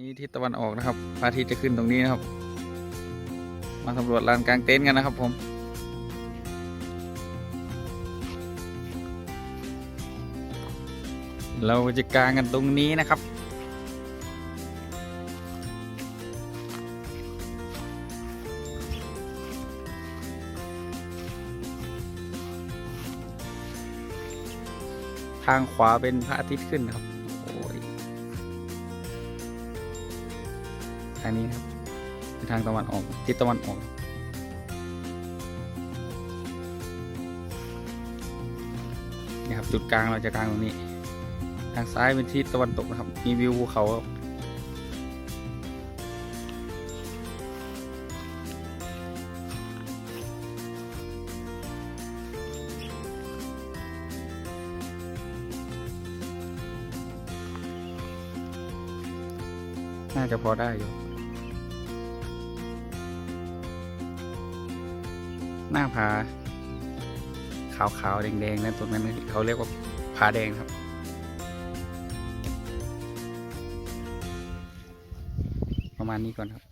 นี่ทิศตะวันออกนะครับพระอาทิตย์จะขึ้นตรงนี้นะครับ มาสำรวจลานกลางเต็นท์กันนะครับผมเราจะกางกันตรงนี้นะครับ ทางขวาเป็นพระอาทิตย์ขึ้นครับ ทางนี้ครับเป็นทางตะวันออกทิศตะวันออกนี่ครับจุดกลางเราจะกลางตรงนี้ ทางซ้ายเป็นทิศตะวันตกนะครับ มีวิวภูเขาน่าจะพอได้อยู่ หน้าผาขาวๆ แดงๆนะตรงนั้นเขาเรียกว่าผาแดงครับประมาณนี้ก่อนครับ